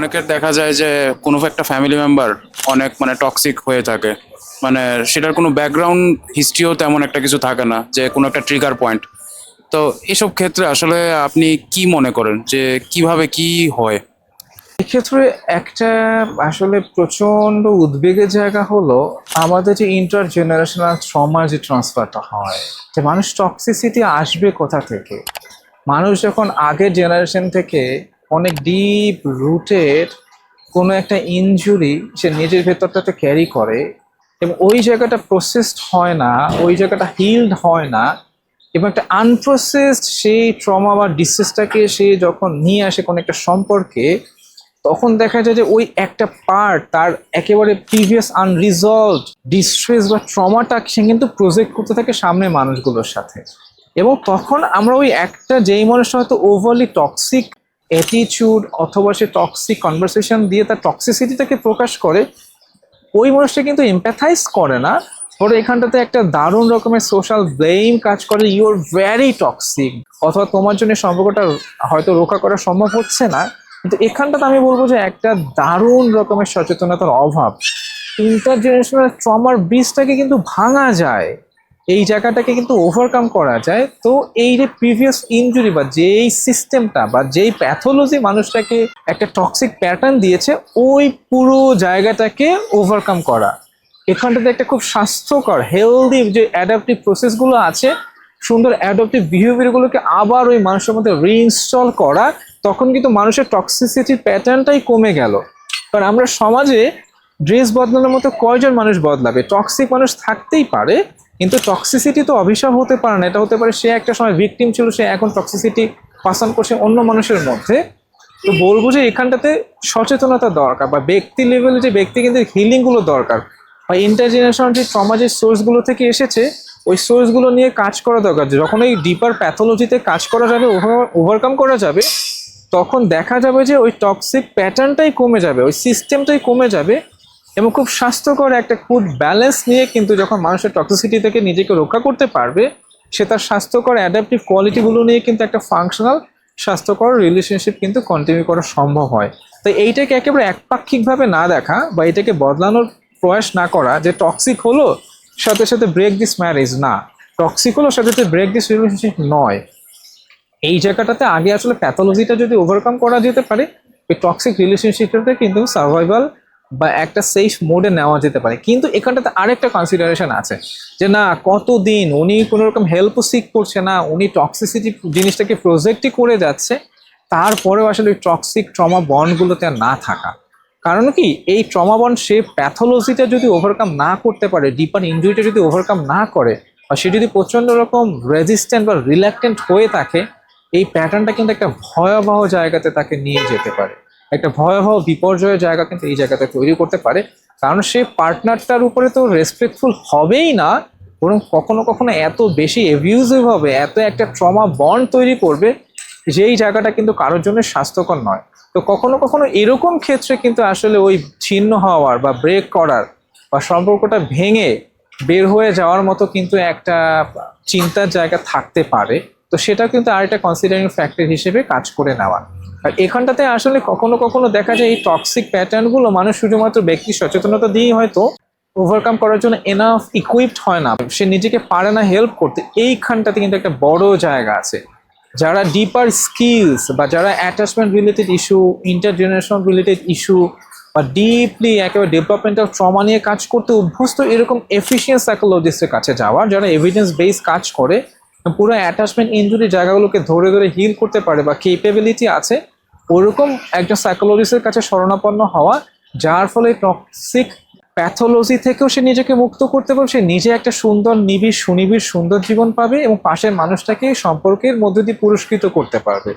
অনেকের দেখা যায় যে কোনো একটা ফ্যামিলি মেম্বার অনেক মানে টক্সিক হয়ে থাকে। মানে সেটার কোনো ব্যাকগ্রাউন্ড হিস্ট্রিও তেমন একটা কিছু থাকে না, যে কোনো একটা ট্রিগার পয়েন্ট তো এসব ক্ষেত্রে আসলে আপনি কি মনে করেন? যে কীভাবে কি হয়? এক্ষেত্রে একটা আসলে প্রচণ্ড উদ্বেগের জায়গা হলো আমাদের যে ইন্টার জেনারেশনাল ট্রমার যে ট্রান্সফারটা হয়, যে মানুষ টক্সিসিটি আসবে কোথা থেকে? মানুষ যখন আগের জেনারেশন থেকে অনেক ডিপ রুটের কোনো একটা ইনজুরি সে নিজের ভেতরটাতে ক্যারি করে এবং ওই জায়গাটা প্রসেসড হয় না, ওই জায়গাটা হিলড হয় না এবং একটা আনপ্রসেসড সেই ট্রমা বা ডিসেসটাকে সে যখন নিয়ে আসে কোনো একটা সম্পর্কে, তখন দেখা যায় যে ওই একটা পার্ট তার একেবারে প্রিভিয়াস আনরিজলভ ডিস্ট্রেস বা ট্রমাটা সে কিন্তু প্রজেক্ট করতে থাকে সামনে মানুষগুলোর সাথে। এবং তখন আমরা ওই একটা যেই মানুষটা হয়তো ওভারলি টক্সিক অ্যাটিচিউড অথবা সে টক্সিক কনভারসেশন দিয়ে তার টক্সিসিটিটাকে প্রকাশ করে, ওই মানুষটা কিন্তু এম্প্যাথাইজ করে না। ধরো এখানটাতে একটা দারুণ রকমের সোশ্যাল ব্লেম কাজ করে ইউর ভ্যারি টক্সিক অথবা, তোমার জন্য সম্পর্কটা হয়তো রক্ষা করা সম্ভব হচ্ছে না। কিন্তু এখানটাতে আমি বলব যে একটা দারুণ রকমের সচেতনতার অভাব। ইন্টার জেনারেশনাল ট্রমার ব্রিজটাকে কিন্তু ভাঙা যায়। এই জায়গাটাকে কিন্তু ওভারকাম করা যায়। তো এই যে প্রিভিয়াস ইনজুরি বা যেই সিস্টেমটা বা যেই প্যাথোলজি মানুষটাকে একটা টক্সিক প্যাটার্ন দিয়েছে, ওই পুরো জায়গাটাকে ওভারকাম করা। এখানটাতে একটা খুব স্বাস্থ্যকর হেলদি যে অ্যাডাপটিভ প্রসেসগুলো আছে, সুন্দর অ্যাডাপটিভ বিহেভিয়ারগুলোকে আবার ওই মানুষের মধ্যে রিইনস্টল করা, তখন কিন্তু মানুষের টক্সিসিটির প্যাটার্নটাই কমে গেল। কারণ আমরা সমাজে ড্রেস বদলানোর মতো কয়জন মানুষ বদলাবে? টক্সিক মানুষ থাকতেই পারে কিন্তু টক্সিসিটি তো অভিশাপ হতে পারে না। এটা হতে পারে সে একটা সময় ভিকটিম ছিল, সে এখন টক্সিসিটি পাসান করছে অন্য মানুষের মধ্যে। তো বলব যে এখানটাতে সচেতনতা দরকার বা ব্যক্তি লেভেলে যে ব্যক্তি কিন্তু হিলিংগুলো দরকার বা ইন্টারজেনারেশন যে সমাজের সোর্সগুলো থেকে এসেছে, ওই সোর্সগুলো নিয়ে কাজ করা দরকার। যখন এই ডিপার প্যাথোলজিতে কাজ করা যাবে ওভারকাম করা যাবে, তখন দেখা যাবে যে ওই টক্সিক প্যাটার্নটাই কমে যাবে, ওই সিস্টেমটাই কমে যাবে। এবং খুব স্বাস্থ্যকর একটা ফুড ব্যালেন্স নিয়ে কিন্তু যখন মানুষের টক্সিসিটি থেকে নিজেকে রক্ষা করতে পারবে, সে তার স্বাস্থ্যকর অ্যাডাপটিভ কোয়ালিটিগুলো নিয়ে কিন্তু একটা ফাংশনাল স্বাস্থ্যকর রিলেশনশিপ কিন্তু কন্টিনিউ করা সম্ভব হয়। তো এইটাকে একেবারে একপাক্ষিকভাবে না দেখা বা এটাকে বদলানোর প্রয়াস না করা যে টক্সিক হলো, সাথে সাথে ব্রেক দিস ম্যারেজ না। টক্সিক হলো, সাথে সাথে ব্রেক দিস রিলেশনশিপ নয়। এই জায়গাটাতে আগে আসলে প্যাথোলজিটা যদি ওভারকাম করা যেতে পারে, এই টক্সিক রিলেশনশিপটাতে কিন্তু সার্ভাইভাল বা একটা সেফ মোডে নেওয়া যেতে পারে। কিন্তু এখানটাতে আরেকটা কনসিডারেশন আছে যে না, কতদিন? উনি কোনো রকম হেল্পও সিক করছে না, উনি টক্সিসিটি জিনিসটাকে প্রজেক্টই করে যাচ্ছে, তারপরেও আসলে ওই টক্সিক ট্রমা বন্ডগুলোতে না থাকা। কারণ কি? এই ট্রমা বন্ড সে প্যাথোলজিটা যদি ওভারকাম না করতে পারে ডিপার ইঞ্জুরিটা যদি ওভারকাম না করে, বা সে যদি প্রচণ্ড রকম রেজিস্ট্যান্ট বা রিল্যাক্টেন্ট হয়ে থাকে, এই প্যাটার্নটা কিন্তু একটা ভয়াবহ জায়গাতে তাকে নিয়ে যেতে পারে। একটা ভয়াবহ বিপর্যয়ের জায়গা কিন্তু এই জায়গাতে তৈরি করতে পারে। কারণ সে পার্টনারটার উপরে তো রেসপেক্টফুল হবেই না, বরং কখনো কখনো এত বেশি এভিউজিভ হবে, এত একটা ট্রমা বন্ড তৈরি করবে যেই জায়গাটা কিন্তু কারোর জন্য স্বাস্থ্যকর নয়। তো কখনো কখনো এরকম ক্ষেত্রে কিন্তু আসলে ওই ছিন্ন হওয়ার বা ব্রেক করার বা সম্পর্কটা ভেঙে বের হয়ে যাওয়ার মতো কিন্তু একটা চিন্তার জায়গা থাকতে পারে। তো সেটা কিন্তু আরেকটা কনসিডারিং ফ্যাক্টর হিসেবে কাজ করে নেওয়া। আর এখানটাতে আসলে কখনো কখনো দেখা যায় এই টক্সিক প্যাটার্নগুলো মানুষ শুধুমাত্র ব্যক্তি সচেতনতা দিয়েই হয়তো ওভারকাম করার জন্য এনাফ ইকুইপড হয় না। সে নিজেকে পারে না হেল্প করতে। এইখানটাতে কিন্তু একটা বড় জায়গা আছে। যারা ডিপার স্কিলস বা যারা attachment related issue intergeneration related issue বা ডিপলি একেবারে ডেভেলপমেন্টাল ট্রমা নিয়ে কাজ করতে অভ্যস্ত এরকম এফিসিয়েন্ট সাইকোলজিস্টের কাছে যাওয়া, যারা এভিডেন্স বেস কাজ করে পুরো অ্যাটাচমেন্ট ইঞ্জুরি জায়গাগুলোকে ধরে ধরে হিল করতে পারে বা কেপেবিলিটি আছে, ওরকম একজন সাইকোলজিস্টের কাছে শরণাপন্ন হওয়া, যার ফলে টক্সিক প্যাথোলজি থেকেও সে নিজেকে মুক্ত করতে পারবে, সে নিজে একটা সুন্দর নিবিড়, সুনিবিড়, সুন্দর জীবন পাবে এবং পাশের মানুষটাকে সম্পর্কের মধ্যে দিয়ে পুরস্কৃত করতে পারবে।